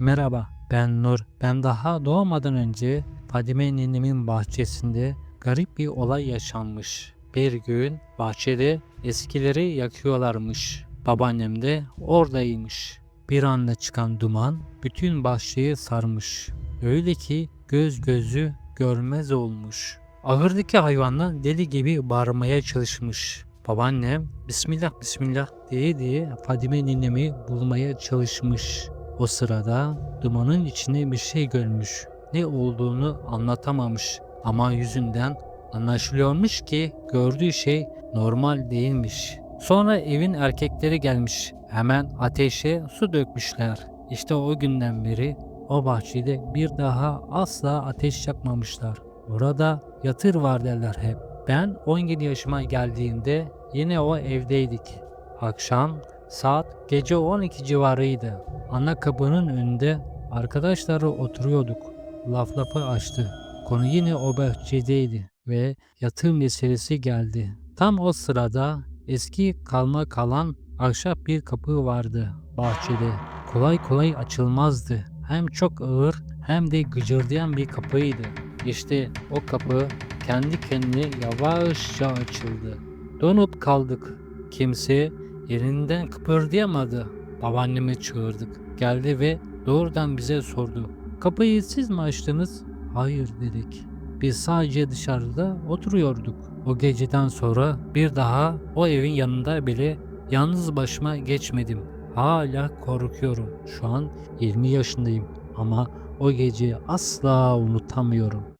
Merhaba, ben Nur. Ben daha doğmadan önce Fadime ninemin bahçesinde garip bir olay yaşanmış. Bir gün bahçede eskileri yakıyorlarmış. Babaannem de oradaymış. Bir anda çıkan duman bütün bahçeyi sarmış. Öyle ki göz gözü görmez olmuş. Ahırdaki hayvanlar deli gibi bağırmaya çalışmış. Babaannem Bismillah Bismillah diye diye Fadime ninemi bulmaya çalışmış. O sırada dumanın içine bir şey görmüş. Ne olduğunu anlatamamış ama yüzünden anlaşılıyormuş ki gördüğü şey normal değilmiş. Sonra evin erkekleri gelmiş. Hemen ateşe su dökmüşler. İşte o günden beri o bahçede bir daha asla ateş yakmamışlar. Orada yatır var derler hep. Ben 17 yaşıma geldiğimde yine o evdeydik. Akşam saat gece 12 civarıydı. Ana kapının önünde arkadaşları oturuyorduk. Laf lafı açtı. Konu yine o bahçedeydi ve yatım meselesi geldi. Tam o sırada eski kalma kalan ahşap bir kapı vardı bahçede. Kolay kolay açılmazdı. Hem çok ağır hem de gıcırdayan bir kapıydı. İşte o kapı kendi kendine yavaşça açıldı. Donup kaldık. Kimse yerinden kıpırdayamadı. Babaannemi çağırdık. Geldi ve doğrudan bize sordu. Kapıyı siz mi açtınız? Hayır dedik. Biz sadece dışarıda oturuyorduk. O geceden sonra bir daha o evin yanında bile yalnız başıma geçmedim. Hala korkuyorum. Şu an 20 yaşındayım ama o geceyi asla unutamıyorum.